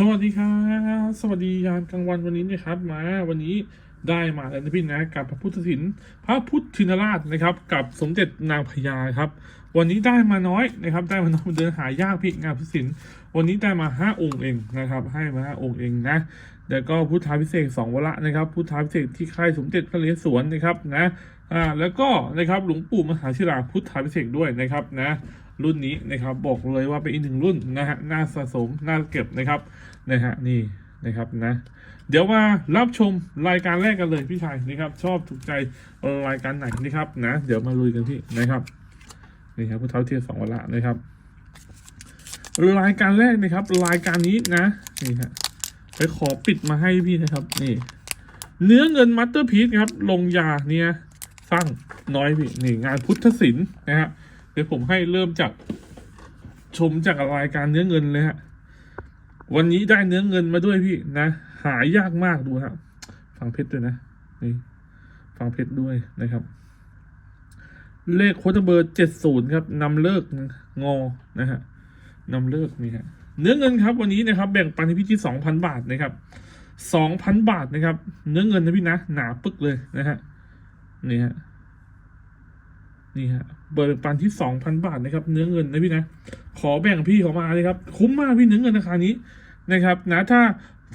สวัสดีครับสวัสดียามกลางวันวันนี้นะครับมาวันนี้ได้มาแล้วนะพี่นะกับพระพุทธศิลป์พระพุทธินราชนะครับ กับสมเด็จนางพญาครับ วันนี้ได้มาน้อยนะครับ ได้มาน้อยมันเดินหายากพี่งานพุทธศิลป์วันนี้ได้มาห้าองค์เองนะครับ ให้มาห้าองค์เองนะแล้วก็พุทธาพิเศษสองวระนะครับ พุทธาพิเศษที่ค่ายสมเด็จพระเรศวรนะครับนะอ่าแล้วก็นะครับหลวงปู่มหาชิราพุทธาพิเศษด้วยนะครับนะ รุ่นนี้นะครับ บอกเลยว่าเป็นอีกหนึ่งรุ่นนะฮะน่าสะสมน่าเก็บนะครับนะฮะนี่นะครับนะ เดี๋ยวมารับชมรายการแรกกันเลยพี่ชายนะครับ ชอบถูกใจรายการไหนนะครับนะ เดี๋ยวมาลุยกันพี่นะครับนี่ครับพุทธเทียสองวันละนะครับรายการแรกนะครับ รายการนี้นะนี่ฮะไปขอปิดมาให้พี่นะครับ นี่ เนื้อเงินมัตเตอร์พีซครับ ลงยาเนี่ยสร้างน้อยพี่นี่งานพุทธศิลป์นะฮะ ดี๋ยวผมให้เริ่มจากชมจากรายการเนื้อเงินเลยฮะ วันนี้ได้เนื้อเงินมาด้วยพี่นะ หายากมากดูครับฟังเพชรด้วยนะนี่ฟังเพชรด้วยนะครับ เลขโค้ดเบอร์เจ็ดศูนย์ครับนำเลิกงอนะฮะนำเลิกนี่ฮะเนื้อเงินครับวันนี้นะครับ แบ่งปันให้พี่ที่สองพันบาทนะครับสองพันบาทนะครับ เนื้อเงินนะพี่นะ หนาปึกเลยนะฮะนี่ฮะ นี่ฮะเบอร์ปันที่สองพันบาทนะครับ เนื้อเงินนะพี่นะ ขอแบ่งพี่เขามาเลยครับ คุ้มมากพี่เนื้อเงินราคานี้นะครับนะถ้า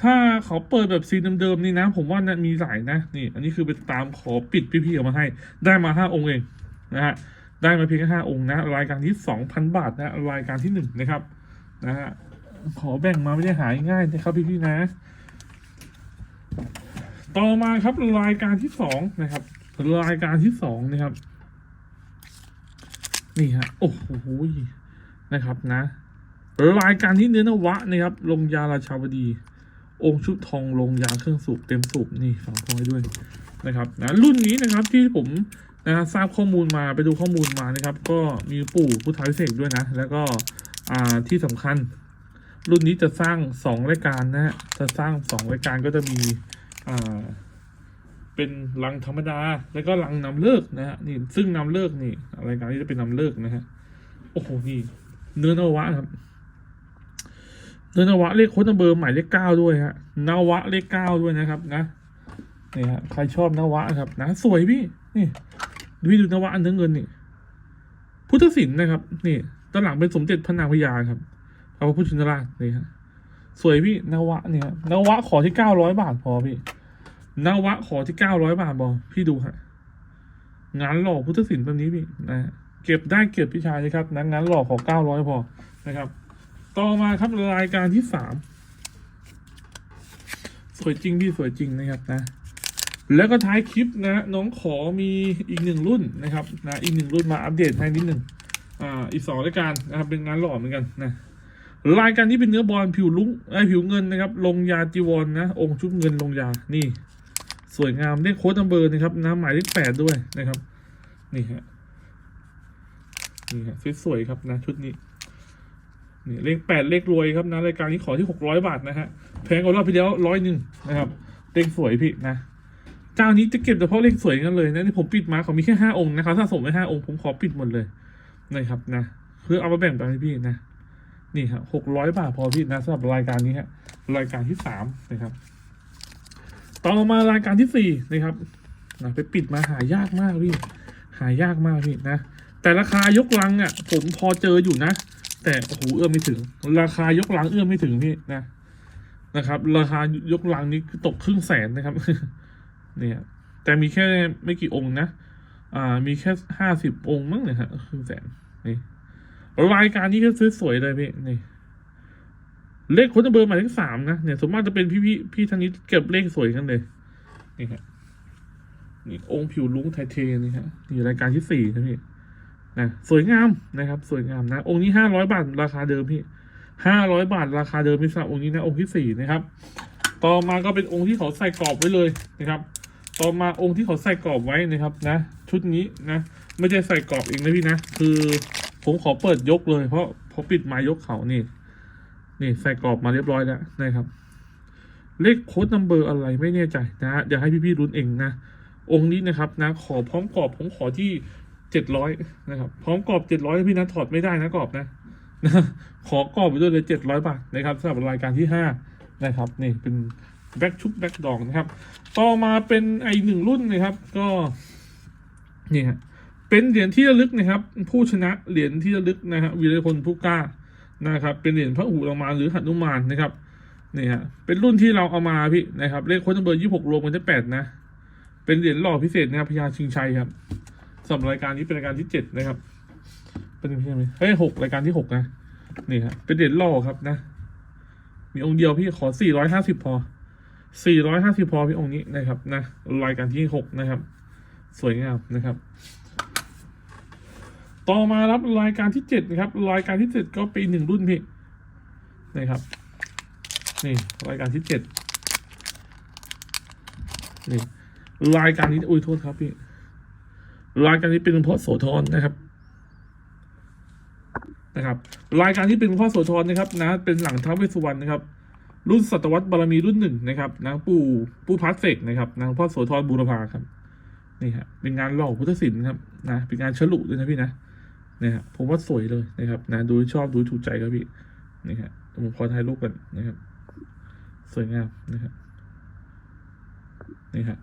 ถ้าเขาเปิดแบบซีนเดิมๆนี่นะ ผมว่านะมีหลายนะนี่ อันนี้คือไปตามขอปิดพี่ๆเขามาให้ ได้มาห้าองค์เองนะฮะได้มาเพียงแค่ห้าองค์นะ รายการที่สองพันบาทนะรายการที่หนึ่งนะครับนะฮะขอแบ่งมาไม่ได้หายง่ายนะครับพี่ๆนะ ต่อมาครับรายการที่สองนะครับรายการที่สองนะครับ นี่ฮะโอ้โหนะครับนะรายการที่เนื้อนวะนะครับ ลงยาราชาวดี องค์ชุดทองลงยาเครื่องสูบเต็มสูบนี่ฝังทองด้วยนะครับนะรุ่นนี้นะครับที่ผมนะทราบข้อมูลมาไปดูข้อมูลมานะครับ ก็มีปู่พุทธาพิเศษกด้วยนะ แล้วก็อ่าที่สำคัญ รุ่นนี้จะสร้างสองรายการนะฮะจะสร้างสองรายการก็จะมีอ่า เป็นลังธรรมดา แล้วก็ลังนำเลิกนะฮะนี่ซึ่งนำเลิกนี่รายการนี้จะเป็นนำเลิกนะฮะโอ้โหนี่ เนื้อนวะครับ เนื้อนวะเลขโค้ดนัมเบอร์หมายเลขเก้าด้วยฮะนวะเลขเก้าด้วยนะครับ นะนี่ฮะใครชอบนวะครับ นะ สวยพี่นี่พี่ดูนวะอันเนื้อเงินนี่ พุทธศิลป์นะครับ นี่ด้านหลังเป็นสมเด็จพระนางพญาครับพระพุทธชินราชนี่ฮะสวยพี่นวะเนี่ยนวะขอที่เก้าร้อยบาทพอพี่ นวะขอที่เก้าร้อยบาทบอพี่ดูฮะงานหล่อพุทธศิลป์แบบนี้พี่นะเก็บได้เก็บพี่ชายนะครับนะงานหล่อขอเก้าร้อยพอนะครับ ต่อมาครับรายการที่สามสวยจริงพี่สวยจริงนะครับนะ แล้วก็ท้ายคลิปนะน้องขอมีอีกหนึ่งรุ่นนะครับนะอีกหนึ่งรุ่นมาอัปเดตให้นิดหนึ่งอ่าอีกสองรายการนะครับเป็นงานหล่อเหมือนกันนะรายการนี้เป็นเนื้อบอลผิวลุ้งไอผิวเงินนะครับ ลงยาจีวรนนะองค์ชุบเงินลงยานี่ สวยงามเลขโค้ดนัมเบอร์นะครับน้ำหมายเลขแปดด้วยนะครับ นี่ฮะนี่ฮะสวยๆครับนะชุดนี้นี่เลขแปดเลขรวยครับนะรายการนี้ขอที่หกร้อยบาทนะฮะแพงกว่ารอบที่แล้วร้อยหนึ่งนะครับเลขสวยพี่นะเจ้านี้จะเก็บแต่เพราะเลขสวยกันเลยนะที่ผมปิดมาเขามีแค่ห้าองค์นะครับถ้าส่งไปห้าองค์ผมขอปิดหมดเลยนะครับนะเพื่อเอามาแบ่งปันให้พี่นะนี่ครับหกร้อยบาทพอพี่นะสำหรับรายการนี้ฮะรายการที่สามนะครับ ต่อมารายการที่สี่นะครับนะไปปิดมาหายากมากพี่หายากมากพี่นะ แต่ราคายกลังอะ ผมพอเจออยู่นะ แต่โอ้โหเอื้อมไม่ถึง ราคายกลังเอื้อมไม่ถึงพี่นะนะครับ ราคายกลังนี้ตกครึ่งแสนนะครับ เนี่ย แต่มีแค่ไม่กี่องค์นะอ่า มีแค่ห้าสิบองค์มั้งเนี่ยฮะครึ่งแสนนี่รายการนี้ก็สวยๆเลยพี่นี่ เลขคนเบอร์หมายเลขสามนะเนี่ยสมมติจะเป็นพี่พี่พี่ท่านนี้เก็บเลขสวยกันเลยนี่ฮะนี่องค์ผิวลุ้งไทเทนี่ฮะนี่รายการที่สี่นะพี่นะสวยงามนะครับ สวยงามนะ องค์นี้ห้าร้อยบาทราคาเดิมพี่ห้าร้อยบาทราคาเดิมพี่สำหรับองค์นี้นะองค์ที่สี่นะครับ ต่อมาก็เป็นองค์ที่เขาใส่กรอบไว้เลยนะครับ ต่อมาองค์ที่เขาใส่กรอบไว้นะครับนะ ชุดนี้นะไม่ใช่ใส่กรอบเองนะพี่นะ คือผมขอเปิดยกเลยเพราะพอปิดมายกเขานี่ นี่ใส่กรอบมาเรียบร้อยแล้วนะครับ เลขโค้ดนัมเบอร์อะไรไม่แน่ใจนะฮะเดี๋ยวให้พี่ๆรุ้นเองนะ องค์นี้นะครับนะขอพร้อมกรอบผมขอที่เจ็ดร้อยนะครับ พร้อมกรอบเจ็ดร้อยพี่นะถอดไม่ได้นะกรอบนะนะขอกรอบไปด้วยเลยเจ็ดร้อยบาทนะครับสำหรับรายการที่ห้านะครับนี่เป็นแบ็กชุบแบ็กดองนะครับ ต่อมาเป็นไอหนึ่งรุ่นนะครับ ก็นี่ฮะเป็นเหรียญที่ระลึกนะครับ ผู้ชนะเหรียญที่ระลึกนะฮะวีรพลผู้กล้า นะครับ เป็นเหรียญพระอูรมานหรือหนุมานนะครับนี่ฮะเป็นรุ่นที่เราเอามาพี่นะครับเลขโค้ดเบอร์ยี่หกรวมกันได้แปดนะ เป็นเหรียญหล่อพิเศษนะครับพญาชิงชัยครับสำหรับรายการนี้เป็นรายการที่เจ็ดนะครับ เป็นใช่ไหมเฮ้ยหกรายการที่หกนะนี่ครับเป็นเหรียญหล่อครับนะ มีองค์เดียวพี่ขอสี่ร้อยห้าสิบพอสี่ร้อยห้าสิบพอพี่องค์นี้นะครับนะรายการที่หกนะครับ สวยงามนะครับ ต่อมารับรายการที่เจ็ดนะครับรายการที่เจ็ดก็ป็นหนึ่งรุ่นพี่นะครับนี่รายการที่เจ็ดนี่รายการนี้อุ้ยโทษครับพี่รายการนี้เป็นหลวงพ่อโสธรนะครับนะครับ รายการที่เป็นหลวงพ่อโสธรนะครับนะเป็นหลังท้าวเวสสุวรรณนะครับ รุ่นศตวรรษบารมีรุ่นหนึ่งนะครับนางปู่ปู่พัดเสกนะครับนางพ่อโสธรบูรพาครับนี่ฮะเป็นงานหล่อพุทธศิลป์ครับนะเป็นงานฉลุด้วยนะพี่นะ นี่ยฮะผมว่าสวยเลยนะครับนะดูชอบดูถูกใจครับพี่นี่ฮะผมขอถ่ายรูปกันนะครับ สวยงามนะครับนี่ฮะ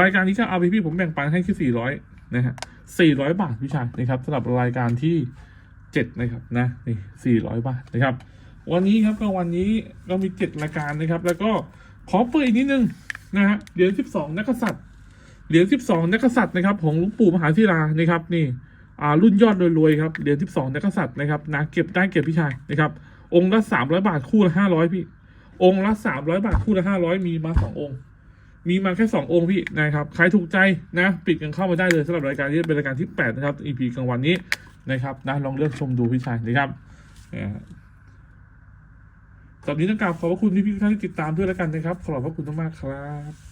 รายการนี้ก็เอาไปพี่ผมแบ่งปันให้แค่สี่ร้อยนะฮะสี่ร้อยบาทพี่ชายนะครับสำหรับรายการที่เจ็ดนะครับนะนี่สี่ร้อยบาทนะครับ วันนี้ครับก็วันนี้ก็มีเจ็ดรายการนะครับ แล้วก็ขอเปิดอีกนิดนึงนะฮะเหรียญสิบสองนักษัตริย์เหรียญสิบสองนักษัตริย์นะครับ ของหลวงปู่มหาธีรานะครับ นี่ รุ่นยอดรวยๆครับเหรียญสิบสองนักษัตริย์นะครับนะเก็บได้เก็บพี่ชายนะครับ องค์ละสามร้อยบาทคู่ละห้าร้อยพี่ องค์ละสามร้อยบาทคู่ละห้าร้อยมีมาสององค์ มีมาแค่สององค์พี่นะครับใครถูกใจนะปิดกันเข้ามาได้เลยสำหรับรายการนี้เป็นรายการที่แปดนะครับ EP กลางวันนี้นะครับนะลองเลือกชมดูพี่ชายนะครับนะฮะสำหรับนี้ต้องกราบขอบพระคุณพี่ๆทุกท่านที่ติดตามด้วยแล้วกันนะครับ ขอบพระคุณมากๆครับ